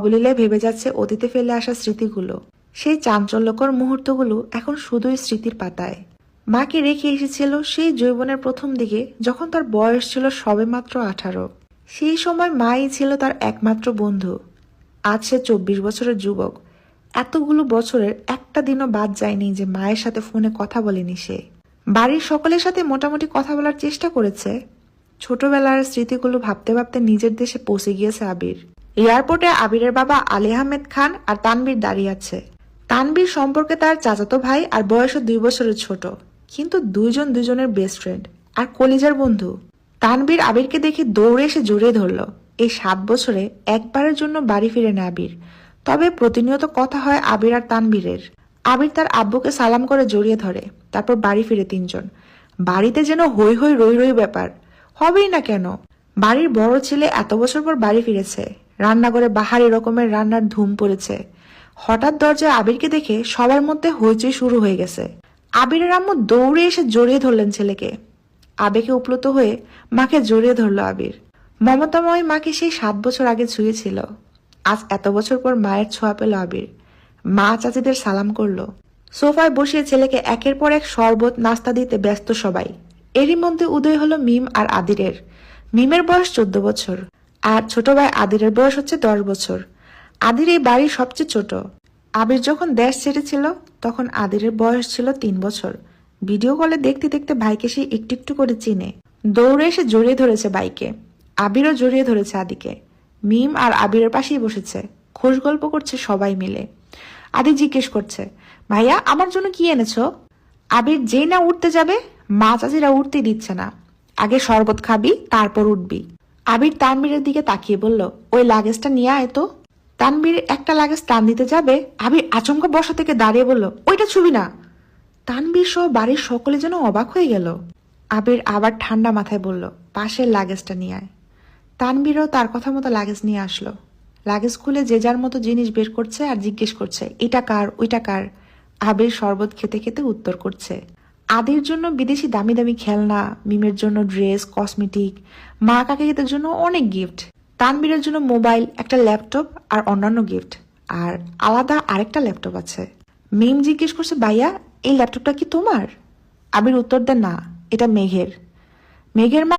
অবলীলায় ভেবে যাচ্ছে অতীতে ফেলে আসা স্মৃতিগুলো। সেই চাঞ্চল্যকর মুহূর্তগুলো এখন শুধুই স্মৃতির পাতায়। মাকে রেখে এসেছিল সেই যৌবনের প্রথম দিকে, যখন তার বয়স ছিল সবেমাত্র আঠারো। সেই সময় মাই ছিল তার একমাত্র বন্ধু। আজ সে চব্বিশ বছরের যুবক। এতগুলো বছরের একটা দিনও বাদ যায়নি যে মায়ের সাথে ফোনে কথা বলেনি সে। বাড়ির সকলের সাথে মোটামুটি কথা বলার চেষ্টা করেছে। ছোটবেলার স্মৃতিগুলো ভাবতে ভাবতে নিজের দেশে পৌঁছে গিয়েছে আবির। এয়ারপোর্টে আবিরের বাবা আলী আহমেদ খান আর তানবীর দাঁড়িয়ে আছে। তানবীর সম্পর্কে তার চাচাতো ভাই আর বয়সও দুই বছরের ছোট, কিন্তু দুইজন দুজনের বেস্ট ফ্রেন্ড আর কলিজার বন্ধু। তানবীর আবিরকে দেখে দৌড়ে এসে জড়িয়ে ধরল। এই সাত বছরে একবারের জন্য বাড়ি ফিরে না আবির, তবে প্রতিনিয়ত কথা হয় আবির আর তানবীরের। আবির তার আব্বুকে সালাম করে জড়িয়ে ধরে, তারপর বাড়ি ফিরে তিনজন। বাড়িতে যেন হই হই রই রই ব্যাপার, হবেই না কেন? বাড়ির বড় ছেলে এত বছর পর বাড়ি ফিরেছে। রান্নাঘরে বাহারি রকমের রান্নার ধুম পড়েছে। হঠাৎ দরজায় আবিরকে দেখে সবার মধ্যে হইচই শুরু হয়ে গেছে। আবিরের আম্মু দৌড়ে এসে জড়িয়ে ধরলেন ছেলেকে। আবেগে উপলুত হয়ে মাকে জড়িয়ে ধরলো আবির। মমতাময় মাকে সেই সাত বছর আগে ছুঁয়েছিল। আজ এত বছর পর মায়ের ছোঁয়া পেল আবির। মা চাচিদের সালাম করল। সোফায় বসিয়ে ছেলেকে একের পর এক শরবত, নাস্তা দিতে ব্যস্ত সবাই। এরই মধ্যে উদয় হলো মিম আর আদিরের। মিমের বয়স চোদ্দ বছর। আর ছোট ভাই আদিরের বয়স হচ্ছে দশ বছর। আদির এই বাড়ির সবচেয়ে ছোট। আবির যখন দেশ ছেড়েছিল, তখন আদিরের বয়স ছিল তিন বছর। ভিডিও কলে দেখতে দেখতে ভাইকে সে একটু একটু করে চিনে। দৌড়ে এসে জড়িয়ে ধরেছে বাইকে আবিরও জড়িয়ে ধরেছে আদিকে। মিম আর আবিরের পাশেই বসেছে। খোশ গল্প করছে সবাই মিলে। আদি জিজ্ঞেস করছে, ভাইয়া, আমার জন্য কি এনেছো? আবির, যেই না উঠতে যাবে, মা চাচিরা উঠতে দিচ্ছে না। আগে শরবত খাবি, তারপর উঠবি। আবির তানবীরের দিকে তাকিয়ে বলল, ওই লাগেজটা নিয়ে আয় তো। তানবীর একটা লাগেজ টান দিতে যাবে, আবির আচমকা বসা থেকে দাঁড়িয়ে বলল, ওইটা ছবি না। তানবীর সহ বাড়ির সকলে যেন অবাক হয়ে গেল। আবির আবার ঠান্ডা মাথায় বলল, পাশের লাগেজটা নিয়ে আয়। তানবীরও তার কথা মতো লাগেজ নিয়ে আসলো। লাগেজ খুলে যে যার মতো জিনিস বের করছে আর জিজ্ঞেস করছে, এটা কার, ওইটা কার? আবির শরবত খেতে খেতে উত্তর করছে আদির জন্য বিদেশি দামি দামি খেলনা, মিমের জন্য ড্রেস, কসমেটিক, মা কাকিদের জন্য অনেক গিফট তানবীরের জন্য মোবাইল, একটা ল্যাপটপ আর অন্যান্য গিফট আর আলাদা আরেকটা ল্যাপটপ আছে। মিম জিজ্ঞেস করছে, ভাইয়া, এই ল্যাপটপটা কি তোমার? আবির উত্তর দেন না, এটা মেঘের। মেঘের মা